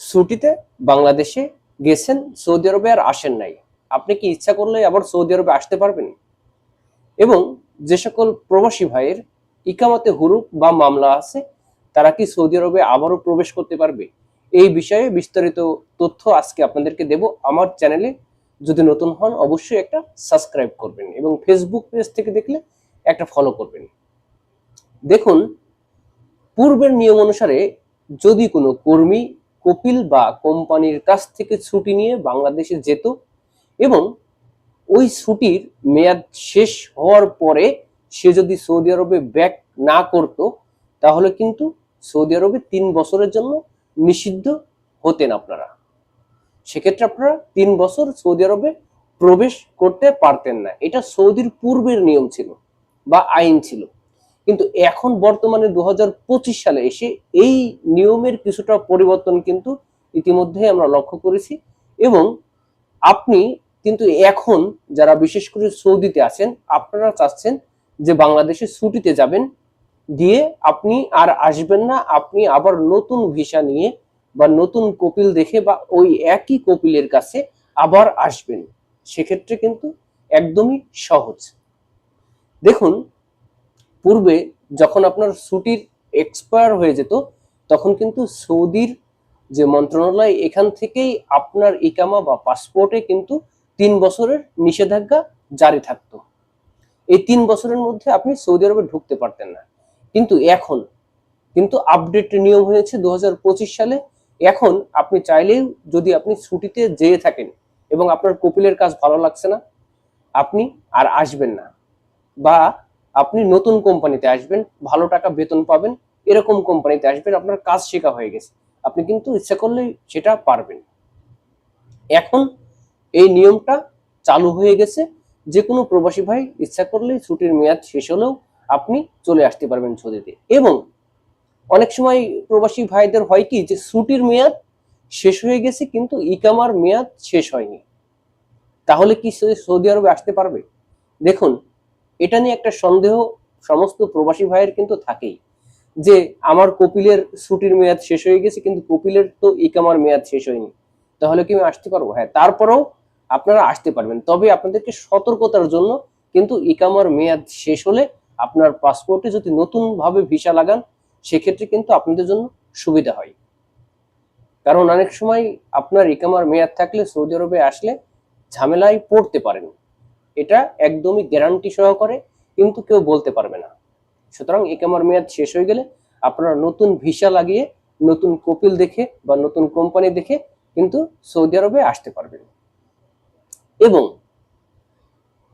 ছুটিতে বাংলাদেশে গেছেন সৌদি আরবে আর আসেন নাই। আপনি কি ইচ্ছা করলে আবার সৌদি আরবে আসতে পারবেন? এবং যে সকল প্রবাসী ভাইয়ের ইকামাতে হুরুপ বা মামলা আছে, তারা কি সৌদি আরবে আবারও প্রবেশ করতে পারবে? এই বিষয়ে বিস্তারিত তথ্য আজকে আপনাদেরকে দেব। আমার চ্যানেলে যদি নতুন হন, অবশ্যই একটা সাবস্ক্রাইব করবেন এবং ফেসবুক পেজ থেকে দেখলে একটা ফলো করবেন। দেখুন, পূর্বের নিয়ম অনুসারে যদি কোনো কর্মী কপিল বা কোম্পানির কাছ থেকে ছুটি নিয়ে বাংলাদেশে যেত এবং ওই ছুটির মেয়াদ শেষ হওয়ার পরে সে যদি সৌদি আরবে ব্যাক না করত, তাহলে কিন্তু সৌদি আরবে তিন বছরের জন্য নিষিদ্ধ হতেন আপনারা। সেক্ষেত্রে আপনারা তিন বছর সৌদি আরবে প্রবেশ করতে পারতেন না। এটা সৌদির পূর্বের নিয়ম ছিল বা আইন ছিল। কিন্তু এখন বর্তমানে দু হাজার পঁচিশ সালে এসে এই নিয়মের কিছুটা পরিবর্তন কিন্তু ইতিমধ্যে আমরা লক্ষ্য করেছি এবং আপনি কিন্তু এখন যারা বিশেষ করে সৌদিতে আছেন, আপনারা চাচ্ছেন যে বাংলাদেশে ছুটিতে যাবেন, দিয়ে আপনি আর আসবেন না, আপনি আবার নতুন ভিসা নিয়ে বা নতুন কপিল দেখে বা ওই একই কপিলের কাছে আবার আসবেন। সেক্ষেত্রে কিন্তু একদমই সহজ। দেখুন পূর্বে যখন আপনার ছুটির এক্সপায়ার হয়ে যেত, তখন কিন্তু সৌদির যে মন্ত্রণালয়, এখান থেকেই আপনার ইকামা বা পাসপোর্টে কিন্তু তিন বছরের নিষেধাজ্ঞা জারি থাকতো। এই তিন বছরের মধ্যে আপনি সৌদি আরবে ঢুকতে পারতেন না। কিন্তু এখন, কিন্তু আপডেট নিয়ম হয়েছে দু হাজার পঁচিশ সালে। এখন আপনি চাইলেও যদি আপনি ছুটিতে যেয়ে থাকেন এবং আপনার কপিলের কাজ ভালো লাগছে না, আপনি আর আসবেন না। বা আপনি নতুন কোম্পানিতে আসবেন, ভালো টাকা বেতন পাবেন, এরকম কোম্পানিতে আসবেন, আপনার কাজ শেখা হয়ে গেছে। আপনি কিন্তু ইচ্ছা করলেই সেটা পারবেন। এখন এই নিয়মটা চালু হয়ে গেছে। যে কোনো প্রবাসী ভাই ইচ্ছা করলেই ছুটির মেয়াদ শেষ হলেও আপনি চলে আসতে পারবেন ছুটিতে। এবং অনেক সময় প্রবাসী ভাইদের হয় কি যে ছুটির মেয়াদ শেষ হয়ে গেছে কিন্তু ইকামার মেয়াদ শেষ হয়নি। তাহলে কি সৌদি আরবে আসতে পারবে? দেখুন এটা নিয়ে একটা সন্দেহ সমস্ত প্রবাসী ভাইয়ের কিন্তু থাকেই। যে আমার কপিলের ছুটির মেয়াদ শেষ হয়ে গেছে, কিন্তু কপিলের তো ইকামার মেয়াদ শেষ হয়নি। তাহলে কি আমি আসতে পারব? হ্যাঁ তারপরেও আপনারা আসতে পারবেন। তবে আপনাদেরকে সতর্কতার জন্য কিন্তু ইকামার মেয়াদ শেষ হলে আপনার পাসপোর্টে যদি নতুন ভাবে ভিসা লাগান, সেক্ষেত্রে কিন্তু আপনাদের জন্য সুবিধা হয়। কারণ অনেক সময় আপনার ইকামার মেয়াদ থাকলে সৌদি আরবে আসলে ঝামেলায় পড়তে পারেন। এটা একদমই গ্যারান্টি সহকারে কিন্তু কেউ বলতে পারবে না। সুতরাং ইকামার মেয়াদ শেষ হয়ে গেলে আপনারা নতুন ভিসা লাগিয়ে, নতুন কপিল দেখে বা নতুন কোম্পানি দেখে কিন্তু সৌদি আরবে আসতে পারবেন। এবং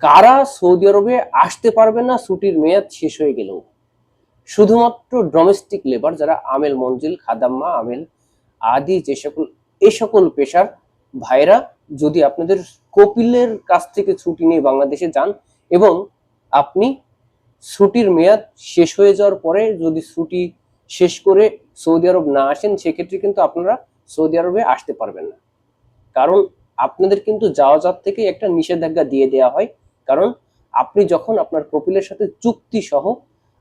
কারা সৌদি আরবে আসতে পারবে না, ছুটির মেয়াদ শেষ হয়ে গেলেও, শুধুমাত্র ডোমেস্টিক লেবার যারা আমেল মঞ্জিল খাদাম্মা আমেল, আদি যে সকল এই সকল পেশার ভাইরা যদি আপনাদের কপিলের কাছ থেকে ছুটি নিয়ে বাংলাদেশে যান এবং আপনি ছুটির মেয়াদ শেষ হয়ে যাওয়ার পরে যদি ছুটি শেষ করে সৌদি আরব না আসেন, সেক্ষেত্রে কিন্তু আপনারা সৌদি আরবে আসতে পারবেন না। কারণ আপনাদের কিন্তু যাওয়া যাওয়ার থেকে একটা নিষেধাজ্ঞা দিয়ে দেওয়া হয়। কারণ আপনি যখন আপনার কপিলের সাথে চুক্তি সহ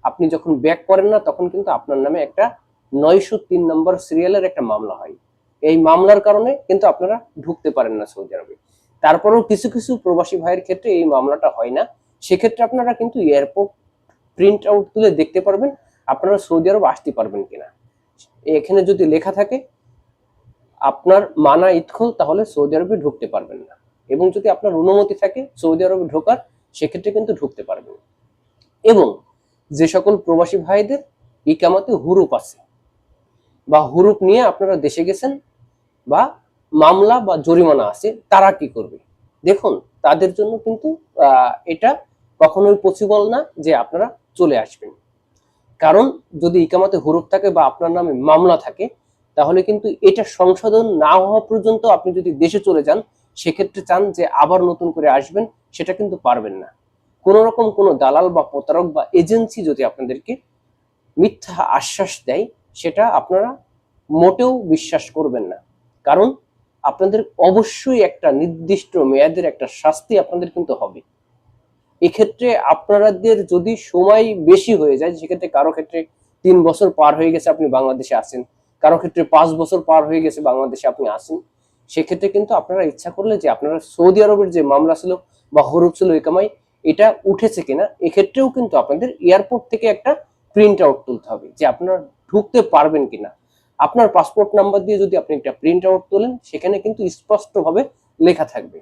আপনি যখন ব্যাক করেন না, তখন কিন্তু আপনার নামে একটা নয়শো তিন নম্বর সিরিয়ালের একটা মামলা হয়। এই মামলার কারণে কিন্তু আপনারা ঢুকতে পারেন না সৌদি আরবে। তারপরেও কিছু কিছু প্রবাসী ভাইয়ের ক্ষেত্রে এই মামলাটা হয় না। সেক্ষেত্রে আপনারা কিন্তু এয়ারপোর্ট প্রিন্ট আউট তুলে দেখতে পারবেন, আপনারা সৌদি আরব আসতে পারবেন কিনা। এখানে যদি লেখা থাকে, আপনার মানা ইতখল তাহলে সৌদি আরবে ঢুকতে পারবেন না। এবং যদি আপনার অনুমতি থাকে সৌদি আরবে ঢোকার, সেক্ষেত্রে কিন্তু ঢুকতে পারবেন। এবং যে সকল প্রবাসী ভাইদের ইকামাতে হুরুপ আছে, বা হুরুপ নিয়ে আপনারা দেশে গেছেন বা মামলা বা জরিমানা আছে, তারা কি করবে? দেখুন, তাদের জন্য কিন্তু এটা কখনোই পসিবল না যে আপনারা চলে আসবেন। কারণ যদি ইকামাতে হুরুপ থাকে বা আপনার নামে মামলা থাকে, তাহলে কিন্তু এটা সংশোধন না হওয়া পর্যন্ত আপনি যদি দেশে চলে যান, সেক্ষেত্রে চান যে আবার নতুন করে আসবেন, সেটা কিন্তু পারবেন না। কোন রকম কোনো দালাল বা প্রতারক বা এজেন্সি যদি আপনাদেরকে মিথ্যা আশ্বাস দেয়, সেটা আপনারা মোটেও বিশ্বাস করবেন না। কারণ আপনাদের অবশ্যই একটা নির্দিষ্ট মেয়াদের একটা শাস্তি আপনাদের কিন্তু হবে। এক্ষেত্রে আপনাদের যদি সময় বেশি হয়ে যায়, সেক্ষেত্রে কারও ক্ষেত্রে তিন বছর পার হয়ে গেছে আপনি বাংলাদেশে আসেন, কারও ক্ষেত্রে পাঁচ বছর পার হয়ে গেছে বাংলাদেশে আপনি আসেন, সেক্ষেত্রে কিন্তু আপনারা ইচ্ছা করলে যে আপনারা সৌদি আরবের যে মামলা ছিল বা হরুপ ছিল একামাই এটা উঠেছে কিনা, এক্ষেত্রেও কিন্তু আপনাদের এয়ারপোর্ট থেকে একটা প্রিন্ট আউট তুলতে হবে যে আপনারা ঢুকতে পারবেন কিনা। আপনার পাসপোর্ট নাম্বার দিয়ে যদি আপনি একটা প্রিন্ট আউট তোলেন, সেখানে কিন্তু স্পষ্টভাবে লেখা থাকবে।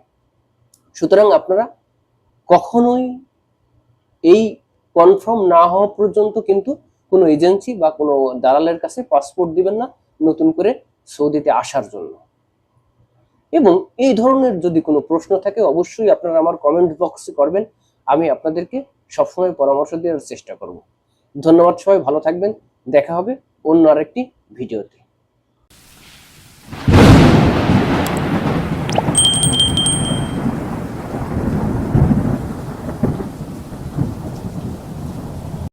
সুতরাং আপনারা কখনোই এই কনফার্ম না হওয়া পর্যন্ত কিন্তু কোনো এজেন্সি বা কোনো দালালের কাছে পাসপোর্ট দিবেন না নতুন করে সৌদিতে আসার জন্য। এবং এই ধরনের যদি কোনো প্রশ্ন থাকে, অবশ্যই আপনারা আমার কমেন্ট বক্সে করবেন। আমি আপনাদেরকে সবসময় পরামর্শ দেওয়ার চেষ্টা করব। ধন্যবাদ সবাই, ভালো থাকবেন। দেখা হবে অন্য আরেকটি ভিডিওতে।